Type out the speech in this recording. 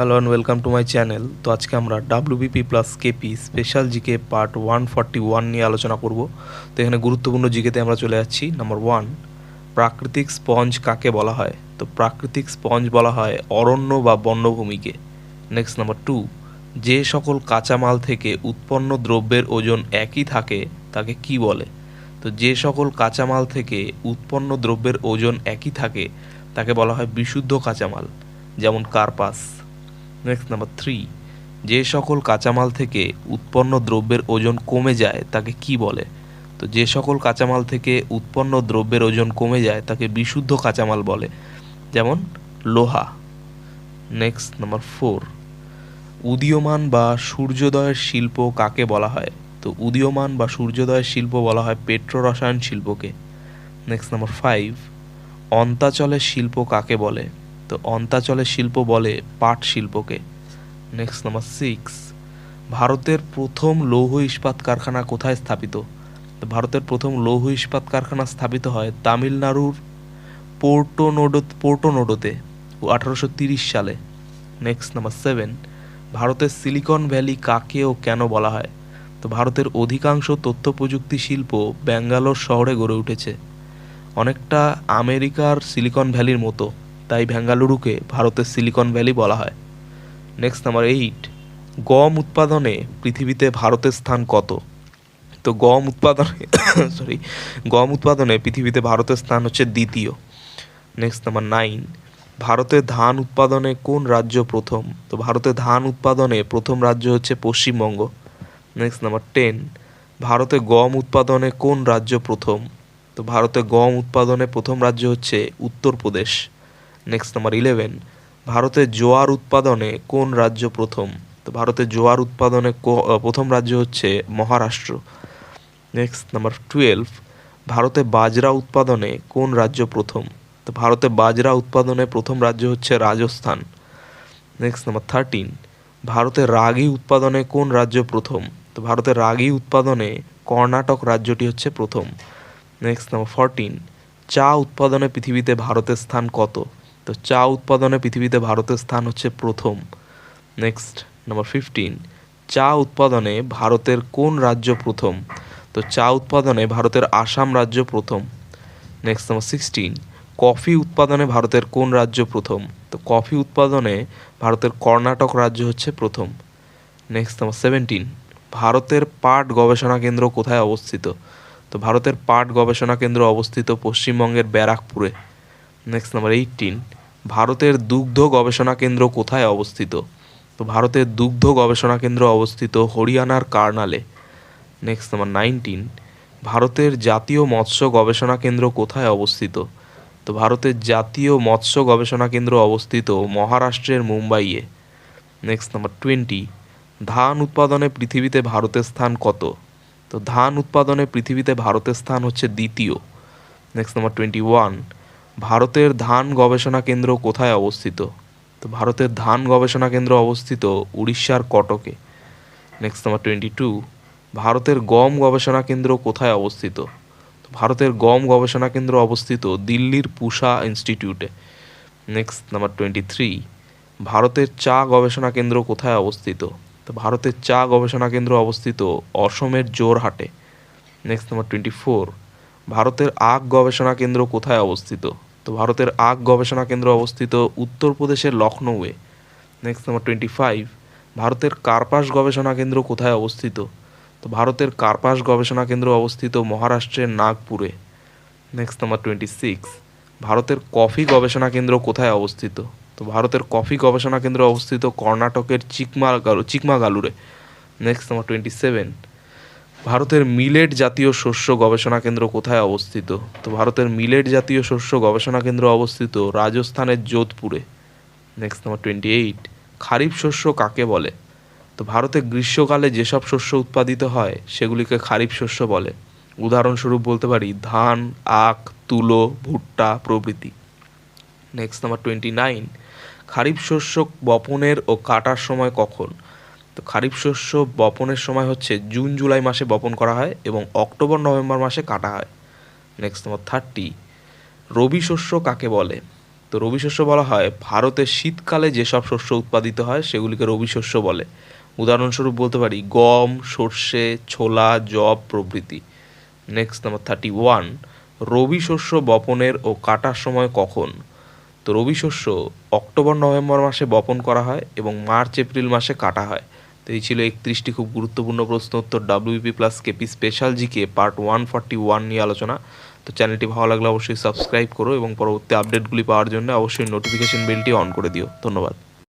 Hello and welcome to my channel তো আজকে আমরা WBP plus KP special GK part one forty one নিয়ে আলোচনা করব। তো এখানে গুরুত্বপূর্ণ জিকেতে আমরা চলে যাচ্ছি। নাম্বার ওয়ান প্রাকৃতিক স্পঞ্জ কাকে বলা হয়? তো প্রাকৃতিক স্পঞ্জ বলা হয় অরণ্য বা বন্যভূমিকে। নেক্সট নাম্বার টু যে সকল কাঁচামাল থেকে উৎপন্ন দ্রব্যের ওজন একই থাকে, তাকে কি বলে? তো যে সকল কাঁচামাল থেকে উৎপন্ন দ্রব্যের ওজন একই থাকে, তাকে বলা হয় বিশুদ্ধ কাঁচামাল, যেমন কার্পাস। নেক্সট নাম্বার থ্রি যে সকল কাঁচামাল থেকে উৎপন্ন দ্রব্যের ওজন কমে যায়, তাকে কি বলে? তো যে সকল কাঁচামাল থেকে উৎপন্ন দ্রব্যের ওজন কমে যায়, তাকে বিশুদ্ধ কাঁচামাল বলে। যেমন লোহা। নেক্সট নাম্বার ফোর উদীয়মান বা সূর্যোদয়ের শিল্প কাকে বলা হয়? তো উদীয়মান বা সূর্যোদয়ের শিল্প বলা হয় পেট্রো রসায়ন শিল্পকে। নেক্সট নাম্বার ফাইভ অন্তাচলের শিল্প কাকে বলে? তো অন্তাচলের শিল্প বলে পাট শিল্পকে। নেক্সট নাম্বার সিক্স ভারতের প্রথম লৌহ ইস্পাত কারখানা কোথায় স্থাপিত? ভারতের প্রথম লৌহ ইস্পাত কারখানা স্থাপিত হয় তামিলনাড়ুর পোর্টোনোডো পোর্টোনোডোতে আঠারোশো তিরিশ সালে। নেক্সট নাম্বার সেভেন ভারতের সিলিকন ভ্যালি কাকে ও কেন বলা হয়? তো ভারতের অধিকাংশ তথ্য প্রযুক্তি শিল্প ব্যাঙ্গালোর শহরে গড়ে উঠেছে। অনেকটা আমেরিকার সিলিকন ভ্যালির মতো। তাই বেঙ্গালুরুকে ভারতের সিলিকন ভ্যালি বলা হয়। Next number eight. গম উৎপাদনে পৃথিবীতে ভারতের স্থান কত? তো গম উৎপাদনে সরি গম উৎপাদনে পৃথিবীতে ভারতের স্থান হচ্ছে দ্বিতীয়। Next number nine. ভারতের ধান উৎপাদনে কোন রাজ্য প্রথম? তো ভারতের ধান উৎপাদনে প্রথম রাজ্য হচ্ছে পশ্চিমবঙ্গ। Next number ten. ভারতে গম উৎপাদনে কোন রাজ্য প্রথম? তো ভারতে গম উৎপাদনে প্রথম রাজ্য হচ্ছে উত্তরপ্রদেশ। নেক্সট নাম্বার ইলেভেন ভারতে জোয়ার উৎপাদনে কোন রাজ্য প্রথম? তো ভারতে জোয়ার উৎপাদনে প্রথম রাজ্য হচ্ছে মহারাষ্ট্র। নেক্সট নাম্বার টুয়েলভ ভারতে বাজরা উৎপাদনে কোন রাজ্য প্রথম? তো ভারতে বাজরা উৎপাদনে প্রথম রাজ্য হচ্ছে রাজস্থান। নেক্সট নাম্বার থার্টিন ভারতে রাগি উৎপাদনে কোন রাজ্য প্রথম? তো ভারতের রাগি উৎপাদনে কর্ণাটক রাজ্যটি হচ্ছে প্রথম। নেক্সট নাম্বার ফরটিন চা উৎপাদনে পৃথিবীতে ভারতের স্থান কত? তো চা উৎপাদনে পৃথিবীতে ভারতের স্থান হচ্ছে প্রথম। নেক্সট নাম্বার ফিফটিন চা উৎপাদনে ভারতের কোন রাজ্য প্রথম? তো চা উৎপাদনে ভারতের আসাম রাজ্য প্রথম। নেক্সট নাম্বার সিক্সটিন কফি উৎপাদনে ভারতের কোন রাজ্য প্রথম? তো কফি উৎপাদনে ভারতের কর্ণাটক রাজ্য হচ্ছে প্রথম। নেক্সট নাম্বার সেভেন্টিন ভারতের পাট গবেষণা কেন্দ্র কোথায় অবস্থিত? তো ভারতের পাট গবেষণা কেন্দ্র অবস্থিত পশ্চিমবঙ্গের ব্যারাকপুরে। নেক্সট নাম্বার এইটিন ভারতের দুগ্ধ গবেষণা কেন্দ্র কোথায় অবস্থিত? তো ভারতের দুগ্ধ গবেষণা কেন্দ্র অবস্থিত হরিয়ানার কার্নালে। নেক্সট নাম্বার নাইনটিন ভারতের জাতীয় মৎস্য গবেষণা কেন্দ্র কোথায় অবস্থিত? তো ভারতের জাতীয় মৎস্য গবেষণা কেন্দ্র অবস্থিত মহারাষ্ট্রের মুম্বাইয়ে। নেক্সট নাম্বার টোয়েন্টি ধান উৎপাদনে পৃথিবীতে ভারতের স্থান কত? তো ধান উৎপাদনে পৃথিবীতে ভারতের স্থান হচ্ছে দ্বিতীয়। নেক্সট নাম্বার টোয়েন্টি ওয়ান ভারতের ধান গবেষণা কেন্দ্র কোথায় অবস্থিত? তো ভারতের ধান গবেষণা কেন্দ্র অবস্থিত উড়িষ্যার কটকে। নেক্সট নাম্বার টোয়েন্টি টু ভারতের গম গবেষণা কেন্দ্র কোথায় অবস্থিত? ভারতের গম গবেষণা কেন্দ্র অবস্থিত দিল্লির পুষা ইনস্টিটিউটে। নেক্সট নাম্বার টোয়েন্টি থ্রি ভারতের চা গবেষণা কেন্দ্র কোথায় অবস্থিত? তো ভারতের চা গবেষণা কেন্দ্র অবস্থিত অসমের জোরহাটে। নেক্সট নাম্বার টোয়েন্টি ফোর ভারতের আখ গবেষণা কেন্দ্র কোথায় অবস্থিত? তো ভারতের আগ গবেষণা কেন্দ্র অবস্থিত উত্তরপ্রদেশের লখনৌয়ে। নেক্সট নাম্বার টোয়েন্টি ফাইভ ভারতের কার্পাস গবেষণা কেন্দ্র কোথায় অবস্থিত? তো ভারতের কার্পাস গবেষণা কেন্দ্র অবস্থিত মহারাষ্ট্রের নাগপুরে। নেক্সট নাম্বার টোয়েন্টি সিক্স ভারতের কফি গবেষণা কেন্দ্র কোথায় অবস্থিত? তো ভারতের কফি গবেষণা কেন্দ্র অবস্থিত কর্ণাটকের চিকমাগালু, চিকমাগালুরে। নেক্সট নাম্বার টোয়েন্টি সেভেন ভারতের মিলেট জাতীয় শস্য গবেষণা কেন্দ্র কোথায় অবস্থিত? তো ভারতের মিলেট জাতীয় শস্য গবেষণা কেন্দ্র অবস্থিত রাজস্থানের যোধপুরে। Next number twenty eight kharif শস্য কাকে বলে? তো ভারতে গ্রীষ্মকালে যেসব শস্য উৎপাদিত হয়, সেগুলিকে খারিফ শস্য বলে। উদাহরণস্বরূপ বলতে পারি ধান, আখ, তুলো, ভুট্টা প্রভৃতি। Next number twenty nine kharif শস্য বপনের ও কাটার সময় কখন? তো খারিফ শস্য বপনের সময় হচ্ছে জুন, জুলাই মাসে বপন করা হয় এবং অক্টোবর, নভেম্বর মাসে কাটা হয়। নেক্সট নাম্বার থার্টি রবি শস্য কাকে বলে? তো রবি শস্য বলা হয় ভারতের শীতকালে যেসব শস্য উৎপাদিত হয় সেগুলিকে রবি শস্য বলে। উদাহরণস্বরূপ বলতে পারি, গম, সর্ষে, ছোলা জব প্রভৃতি। Next number thirty one rabi শস্য বপনের ও কাটার সময় কখন? তো রবি শস্য অক্টোবর, নভেম্বর মাসে বপন করা হয় এবং মার্চ, এপ্রিল মাসে কাটা হয়। তো এই ছিল একত্রিশটি খুব গুরুত্বপূর্ণ প্রশ্ন উত্তর WP plus KP special GK part one forty one নিয়ে আলোচনা। তো চ্যানেলটি ভালো লাগলে অবশ্যই সাবস্ক্রাইব করো এবং পরবর্তী আপডেটগুলি পাওয়ার জন্য অবশ্যই নোটিফিকেশন বেলটি অন করে দিও। ধন্যবাদ।